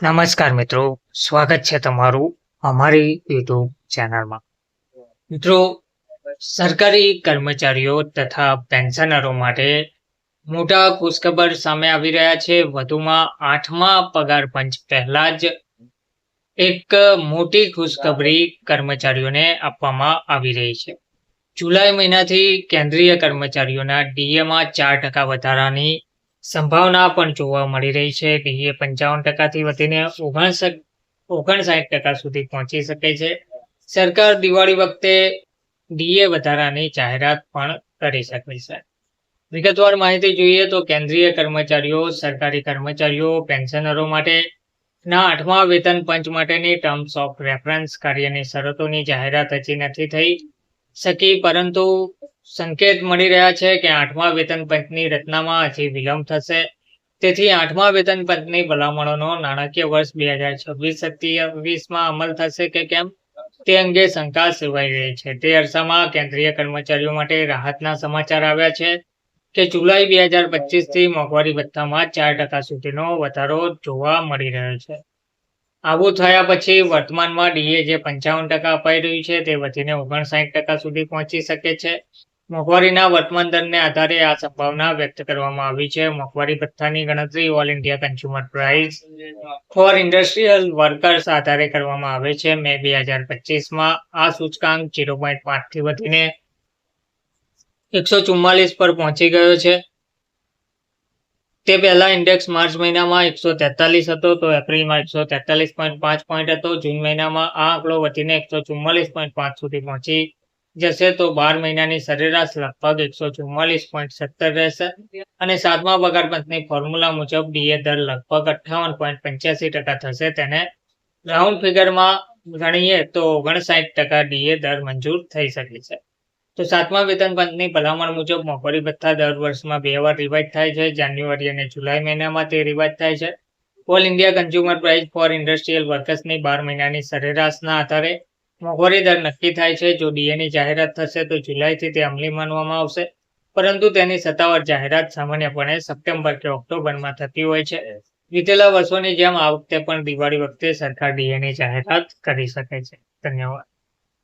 નમસ્કાર મિત્રો. સ્વાગત છે તમારું અમારી યુટ્યુબ ચેનલમાં. મિત્રો, સરકારી કર્મચારીઓ તથા પેન્શનરો માટે મોટા ખુશખબર સામે આવી રહ્યા છે. વધુમાં આઠમા પગાર પંચ પહેલા જ એક મોટી ખુશખબરી કર્મચારીઓને આપવામાં આવી રહી છે. જુલાઈ મહિનાથી કેન્દ્રીય કર્મચારીઓના ડીએમાં ચાર ટકા વધારાની સંભાવના પણ જોવા મળી રહી છે ડીએ પંચાવન ટકાથી વધીને ઓગણસઠ ઓગણસાઠ ટકા સુધી પહોંચી શકે છે. સરકાર દિવાળી વખતે ડીએ વધારાની જાહેરાત પણ કરી શકે છે. વિગતવાર માહિતી જોઈએ તો કેન્દ્રીય કર્મચારીઓ, સરકારી કર્મચારીઓ, પેન્શનરો માટે ના આઠમા વેતન પંચ માટેની ટર્મ્સ ઓફ રેફરન્સ કાર્યની શરતોની જાહેરાત હજી નથી થઈ શકી, પરંતુ સંકેત મળી રહ્યા છે કે આઠમા વેતન પંચની રચનામાં હજી વિલંબ થશે. તેથી આઠમા વેતન પંચની ભલામણોનો નાણાકીય વર્ષ બે હજાર છવ્વીસ સત્યાવીસમાં અમલ થશે કે કેમ? તે અંગે શંકા સેવાઈ રહી છે. તે અરસામાં કેન્દ્રીય કર્મચારીઓ માટે રાહતના સમાચાર આવ્યા છે કે જુલાઈ બે હજાર પચીસથી મોંઘવારી ભથ્થામાં ચાર ટકા સુધીનો વધારો જોવા મળી રહ્યો છે. આવું થયા પછી વર્તમાનમાં ડીએ જે પંચાવન ટકા અપાઈ રહ્યું છે તે વધીને ઓગણસાઠ ટકા સુધી પહોંચી શકે છે. મોંઘવારીના વર્તમાન દરને આધારે આ સંભાવના વ્યક્ત કરવામાં આવી છે. મોંઘવારી ભથ્થાની ગણતરી all India consumer price for industrial workers આધારે કરવામાં આવે છે. મે બે હજાર પચીસમાં આ સૂચકાંક ઝીરો પોઈન્ટ પાંચથી વધીને એકસો ચુમ્માલીસ પર પહોંચી ગયો છે. તે પહેલા ઇન્ડેક્સ માર્ચ મહિનામાં એકસો તેતાલીસ હતો, તો એપ્રિલમાં એકસો તેતાલીસ પોઈન્ટ પાંચ પોઈન્ટ હતો. જૂન મહિનામાં આ આંકડો વધીને એકસો ચુમ્માલીસ પોઈન્ટ પાંચ સુધી પહોંચી જશે તો બાર મહિનાની સરેરાશ લગભગ એકસો ચુમ્માલીસ પોઈન્ટ સત્તર રહેશે. અને સાતમા પગાર પંચની ફોર્મ્યુલા મુજબ ડીએ દર લગભગ અઠ્ઠાવન પોઈન્ટ પંચ્યાસી ટકા થશે. તેને રાઉન્ડ ફિગરમાં ગણીએ તો ઓગણસાઠ ટકા ડીએ દર મંજૂર થઈ શકે છે. તો સાતમા વેતન પંચની ભલામણ મુજબ મોંઘવારી ભથ્થા દર વર્ષમાં બે વાર રિવાઇઝ થાય છે. જાન્યુઆરી અને જુલાઈ મહિનામાં તે રિવાઇઝ થાય છે. All India consumer price for industrial વર્કર્સની બાર મહિનાની સરેરાશના આધારે મોંઘવારી દર નક્કી થાય છે, જો ડીએની જાહેરાત થશે તો જુલાઈથી તે અમલી માનવામાં આવશે. પરંતુ તેની સત્તાવાર જાહેરાત સામાન્યપણે સપ્ટેમ્બર કે ઓક્ટોબરમાં થતી હોય છે. વીતેલા વર્ષોની જેમ આ વખતે પણ દિવાળી વખતે સરકાર ડીએની જાહેરાત કરી શકે છે. ધન્યવાદ.